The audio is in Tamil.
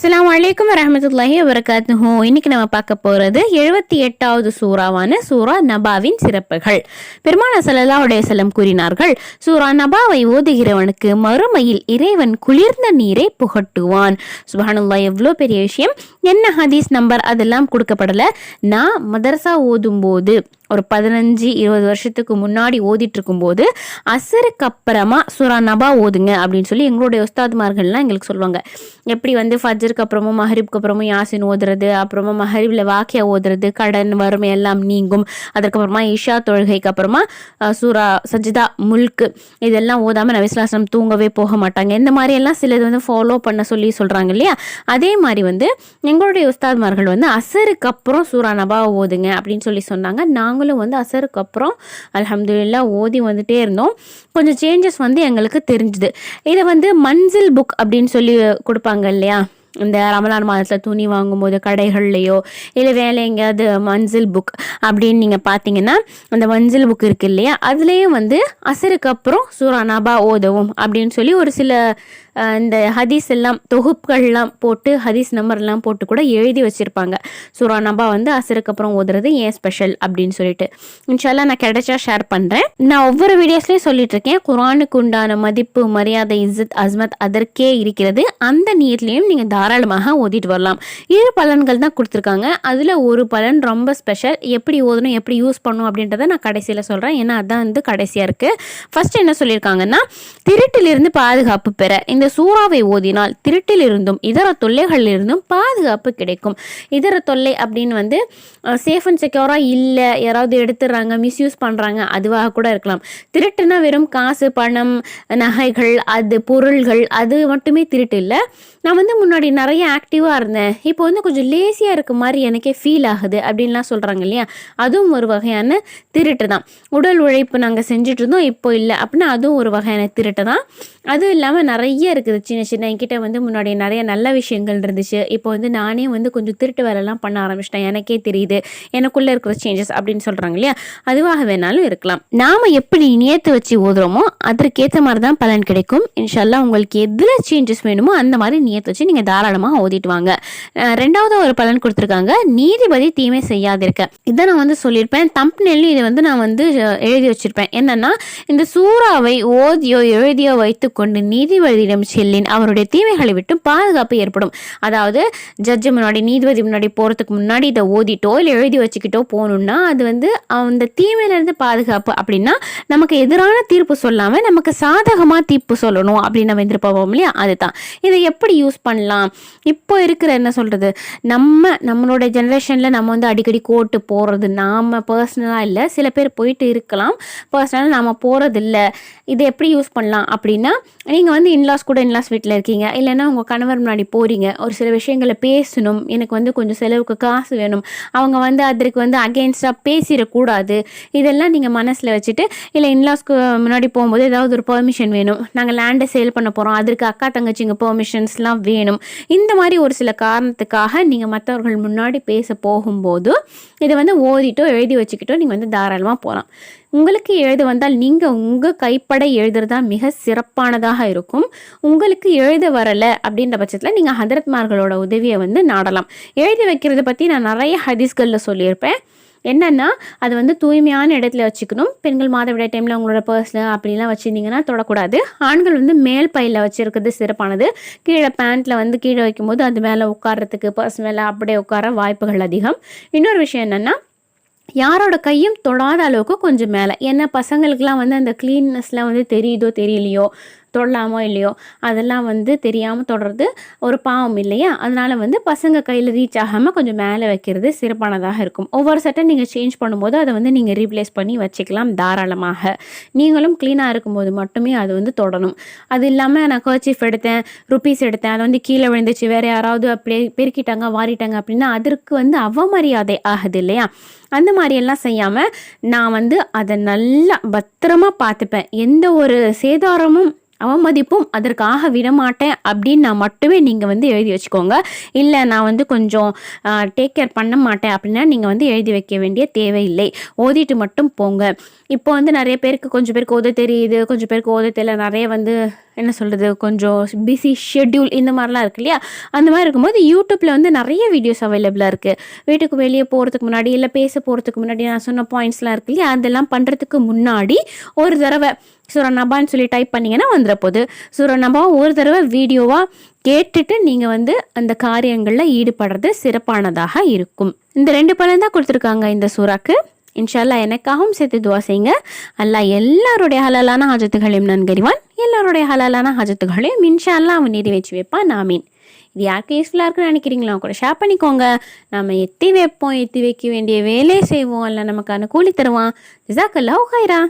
அஸ்லாம் வலைக்கம் வரமத்துல்லாஹி வரகாத்துஹோ இன்னைக்கு நம்ம பார்க்க போறது எழுபத்தி எட்டாவது சூறாவான சூரா நபாவின் சிறப்புகள். பெருமான சல்லா அலைஹி கூறினார்கள் சூரா நபாவை ஓதுகிறவனுக்கு மறுமையில் இறைவன் குளிர்ந்த நீரை புகட்டுவான். சுபானுல்லா எவ்வளோ பெரிய விஷயம். என்ன ஹதீஸ் நம்பர் அதெல்லாம் கொடுக்கப்படல. நான் மதரசா ஓதும்போது ஒரு பதினஞ்சு இருபது வருஷத்துக்கு முன்னாடி ஓதிட்டு இருக்கும்போது அசருக்கு அப்புறமா சூரா நபா ஓதுங்க அப்படின்னு சொல்லி எங்களுடைய உஸ்தாத்மார்கள்லாம் எங்களுக்கு சொல்லுவாங்க. எப்படி வந்து ஃபஜருக்கு அப்புறமும் மஹரிப்க்கு அப்புறமும் யாசின் ஓதுறது அப்புறமா மஹரிப்ல வாக்கியா ஓதுறது கடன் வறுமை எல்லாம் நீங்கும். அதுக்கப்புறமா இஷா தொழுகைக்கு அப்புறமா சூரா சஜிதா முல்க் இதெல்லாம் ஓதாம நபிஸ்லாசனம் தூங்கவே போக மாட்டாங்க. இந்த மாதிரி எல்லாம் சிலது வந்து ஃபாலோ பண்ண சொல்லி சொல்றாங்க இல்லையா? அதே மாதிரி வந்து எங்களுடைய உஸ்தாத்மார்கள் வந்து அசருக்கு அப்புறம் சூரா நபா ஓதுங்க அப்படின்னு சொல்லி சொன்னாங்க. நாங்களும் வந்து அசருக்கு அப்புறம் அலமதுல்லா ஓதி வந்துட்டே இருந்தோம். கொஞ்சம் சேஞ்சஸ் வந்து எங்களுக்கு தெரிஞ்சுது. இதை வந்து மன்சில் புக் அப்படின்னு சொல்லி கொடுப்பாங்க இல்லையா? இந்த ரமலான் மாதத்தில் துணி வாங்கும்போது கடைகள்லையோ இல்லை வேலை எங்கேயாவது மஞ்சள் புக் அப்படின்னு நீங்கள் பார்த்தீங்கன்னா அந்த மஞ்சள் புக் இருக்கு இல்லையா? அதுலேயும் வந்து அசருக்கு அப்புறம் சூரா நபா ஓதவும் அப்படின்னு சொல்லி ஒரு சில இந்த ஹதீஸ் எல்லாம் தொகுப்புகள்லாம் போட்டு ஹதீஸ் நம்பர்லாம் போட்டு கூட எழுதி வச்சுருப்பாங்க. சூரா நபா வந்து அசருக்கு அப்புறம் ஓதுறது ஏன் ஸ்பெஷல் அப்படின்னு சொல்லிட்டு. இன்ஷால்லா நான் கிடைச்சா ஷேர் பண்ணுறேன் நான் ஒவ்வொரு வீடியோஸ்லையும் சொல்லிட்டு இருக்கேன். குரானுக்கு உண்டான மதிப்பு மரியாதை இஸ்ஸத் அஸ்மத் அதற்கே இருக்கிறது. அந்த நீர்லேயும் நீங்கள் தாராளமாக ஓதிட்டு வரலாம். இரு பலன்கள் தான் கொடுத்துருக்காங்க. அதில் ஒரு பலன் ரொம்ப ஸ்பெஷல் எப்படி ஓதணும் எப்படி யூஸ் பண்ணணும் அப்படின்றத நான் கடைசியில் சொல்கிறேன் ஏன்னா அதான் வந்து கடைசியாக இருக்குது ஃபஸ்ட் என்ன சொல்லியிருக்காங்கன்னா திருட்டிலிருந்து பாதுகாப்பு பெற. இந்த சூறாவை ஓதினால் திருட்டிலிருந்தும் இதர தொல்லைகளிலிருந்தும் பாதுகாப்பு கிடைக்கும். இதர தொல்லை அப்படின்னு வந்து சேஃப் அண்ட் செக்யூராக இல்லை யாராவது எடுத்துடுறாங்க மிஸ்யூஸ் பண்ணுறாங்க அதுவாக கூட இருக்கலாம். திருட்டுனா வெறும் காசு பணம் நகைகள் அது பொருள்கள் அது மட்டுமே திருட்டு இல்லை. நான் வந்து முன்னாடி நிறைய ஆக்டிவாக இருந்தேன். இப்போ வந்து கொஞ்சம் லேசியாக இருக்க மாதிரி எனக்கே ஃபீல் ஆகுது அப்படின்லாம் சொல்கிறாங்க இல்லையா? அதுவும் ஒரு வகையான திருட்டு தான். உடல் உழைப்பு நாங்கள் செஞ்சுட்டு இருந்தோம் இப்போ இல்லை. அப்படின்னா அதுவும் ஒரு வகையான திருட்டு தான். அதுவும் இல்லாமல் நிறைய இருக்குது. சின்ன சின்ன என்கிட்ட வந்து முன்னாடி நிறைய நல்ல விஷயங்கள் இருந்துச்சு. இப்போ வந்து நானே வந்து கொஞ்சம் திருட்டு வேலைலாம் பண்ண ஆரம்பிச்சிட்டேன். எனக்கே தெரியுது. எனக்குள்ளே இருக்கிற சேஞ்சஸ் அப்படின்னு சொல்கிறாங்க இல்லையா? அதுவாக வேணாலும் இருக்கலாம். நாம் எப்படி நியத்து வச்சு ஓதுறோமோ அதற்கேற்ற மாதிரி தான் பலன் கிடைக்கும். இன்ஷால்லா உங்களுக்கு எதில் சேஞ்சஸ் வேணுமோ அந்த மாதிரி நியத்து வச்சு நீங்கள் தாராளமாக ஓதிட்டு வாங்க. ரெண்டாவது ஒரு பலன் கொடுத்துருக்காங்க. நீதிபதி தீமை செய்யாதிருக்க. இதை நான் வந்து சொல்லியிருப்பேன். தம்ப்னெல்லும் இதை வந்து நான் வந்து எழுதி வச்சிருப்பேன். என்னன்னா இந்த சூறாவை ஓதியோ எழுதியோ வைத்துக்கொண்டு நீதிபதியிடம் செல்லின் அவருடைய தீமைகளை விட்டு பாதுகாப்பு ஏற்படும். அதாவது ஜட்ஜு முன்னாடி நீதிபதி முன்னாடி போகிறதுக்கு முன்னாடி இதை ஓதிட்டோ இல்லை எழுதி வச்சுக்கிட்டோ போகணுன்னா அது வந்து அந்த தீமையிலேருந்து பாதுகாப்பு அப்படின்னா நமக்கு எதிரான தீர்ப்பு சொல்லாமல் நமக்கு சாதகமாக தீர்ப்பு சொல்லணும் அப்படின்னு நம்ம எதிர்பார்ப்போம் இல்லையா? அதுதான். இதை எப்படி யூஸ் பண்ணலாம்? இப்போ இருக்கிற என்ன சொல்கிறது நம்ம நம்மளோட ஜென்ரேஷனில் நம்ம வந்து அடிக்கடி கோர்ட்டு போகிறது நாம் பர்சனலாக இல்லை சில பேர் போயிட்டு இருக்கலாம். பர்சனலாக நாம் போகிறதில்ல இதை எப்படி யூஸ் பண்ணலாம் அப்படின்னா நீங்கள் வந்து இன்லாஸ் கூட இன்லாஸ் வீட்டில் இருக்கீங்க. இல்லைன்னா உங்கள் கணவர் முன்னாடி போகிறீங்க ஒரு சில விஷயங்களை பேசணும். எனக்கு வந்து கொஞ்சம் செலவுக்கு காசு வேணும். அவங்க வந்து அதற்கு வந்து அகெயின்ஸ்டாக பேசிடக்கூடாது. இதெல்லாம் நீங்கள் மனசில் வச்சுட்டு இல்லை இன்லாஸ்க்கு முன்னாடி போகும்போது ஏதாவது ஒரு பெர்மிஷன் வேணும். நாங்கள் லேண்டை சேல் பண்ண போகிறோம் அதற்கு அக்கா தங்கச்சிங்க பெர்மிஷன்ஸ்லாம் வேணும். இந்த மாதிரி ஒரு சில காரணத்துக்காக நீங்கள் மற்றவர்கள் முன்னாடி பேச போகும்போது இதை வந்து ஓதிட்டோ எழுதி வச்சுக்கிட்டோ நீங்கள் வந்து தாராளமாக போகலாம் உங்களுக்கு எழுத வந்தால் நீங்கள் உங்கள் கைப்பட எழுதுறதா தான் மிக சிறப்பானதாக இருக்கும். உங்களுக்கு எழுத வரலை அப்படின்ற பட்சத்தில் நீங்கள் ஹதரத்மார்களோட உதவியை வந்து நாடலாம். எழுதி வைக்கிறத பற்றி நான் நிறைய ஹதீஸ்களில் சொல்லியிருப்பேன். என்னன்னா அது வந்து தூய்மையான இடத்துல வச்சுக்கணும். பெண்கள் மாதவிடாய் டைமில் உங்களோட பர்ஸில் அப்படிலாம் வச்சுருந்தீங்கன்னா தொடக்கூடாது. ஆண்கள் வந்து மேல் பையில் வச்சுருக்கிறது சிறப்பானது. கீழே பேண்ட்டில் வந்து கீழே வைக்கும்போது அது மேலே உட்கார்றதுக்கு பர்ஸ் மேலே அப்படியே உட்கார வாய்ப்புகள் அதிகம். இன்னொரு விஷயம் என்னென்னா யாரோட கையும் தொடாத அளவுக்கு கொஞ்சம் மேலே. ஏன்னா பசங்களுக்குலாம் வந்து அந்த க்ளீன்னஸ்லாம் வந்து தெரியுதோ தெரியலையோ தொடலாமோ இல்லையோ அதெல்லாம் வந்து தெரியாமல் தொடர்றது ஒரு பாவம் இல்லையா? அதனால் வந்து பசங்க கையில் ரீச் ஆகாமல் கொஞ்சம் மேலே வைக்கிறது சிறப்பானதாக இருக்கும். ஒவ்வொரு சட்டை நீங்கள் சேஞ்ச் பண்ணும்போது அதை வந்து நீங்கள் ரீப்ளேஸ் பண்ணி வச்சுக்கலாம் தாராளமாக. நீங்களும் க்ளீனாக இருக்கும்போது மட்டுமே அது வந்து தொடணும் அது இல்லாமல் நான் கர்ச்சீஃப் எடுத்தேன் ருப்பீஸ் எடுத்தேன் அது வந்து கீழே விழுந்துச்சு வேறு யாராவது அப்படியே பெருக்கிட்டாங்க வாரிட்டாங்க அப்படின்னா அதற்கு வந்து அவமரியாதை ஆகுது இல்லையா? அந்த மாதிரியெல்லாம் செய்யாமல் நான் வந்து அதை நல்லா பத்திரமா பார்த்துப்பேன். எந்த ஒரு சேதாரமும் அவமதிப்பும் அதற்காக விடமாட்டேன் அப்படின்னு நான் மட்டுமே நீங்கள் வந்து எழுதி வச்சுக்கோங்க. இல்லை நான் வந்து கொஞ்சம் டேக் கேர் பண்ண மாட்டேன் அப்படின்னா நீங்கள் வந்து எழுதி வைக்க வேண்டிய தேவையில்லை. ஓதிட்டு மட்டும் போங்க. இப்போ வந்து நிறைய பேருக்கு கொஞ்சம் பேருக்கு ஓத தெரியுது கொஞ்சம் பேருக்கு ஓத தெரியல நிறைய வந்து என்ன சொல்கிறது கொஞ்சம் பிஸி ஷெட்யூல் இந்த மாதிரிலாம் இருக்கு இல்லையா? அந்த மாதிரி இருக்கும்போது யூடியூப்பில் வந்து நிறைய வீடியோஸ் அவைலபிளாக இருக்குது வீட்டுக்கு வெளியே போகிறதுக்கு முன்னாடி இல்லை பேச போகிறதுக்கு முன்னாடி நான் சொன்ன பாயிண்ட்ஸ்லாம் இருக்கு இல்லையா? அதெல்லாம் பண்ணுறதுக்கு முன்னாடி ஒரு தடவை சுரநபான்னு சொல்லி டைப் பண்ணிங்கன்னா வந்துட போகுது சுரநபா ஒரு தடவை வீடியோவாக கேட்டுட்டு நீங்கள் வந்து அந்த காரியங்களில் ஈடுபடுறது சிறப்பானதாக இருக்கும். இந்த ரெண்டு பலன் தான் கொடுத்துருக்காங்க இந்த சூறாக்கு. இன்ஷால்லா எனக்காகவும் சேர்த்து துவா செய்யுங்க. அல்லாஹ் எல்லாருடைய ஹலாலான ஹாஜத்துகளையும் நன்கறிவான் எல்லாருடைய ஹலாலான ஹாஜத்துகளையும் இன்ஷா அல்லாஹ் அவன் நிறைவேற்றி வைப்பான். நாமீன் இது யாருக்கு யூஸ்ஃபுல்லாக இருக்குன்னு நினைக்கிறீங்களா கூட ஷேர் பண்ணிக்கோங்க. நம்ம எத்தி வைப்போம் எத்தி வைக்க வேண்டிய வேலையை செய்வோம். இல்லை நமக்கான கூலி தருவான். ஜிசாக்கல்லா ஹைரா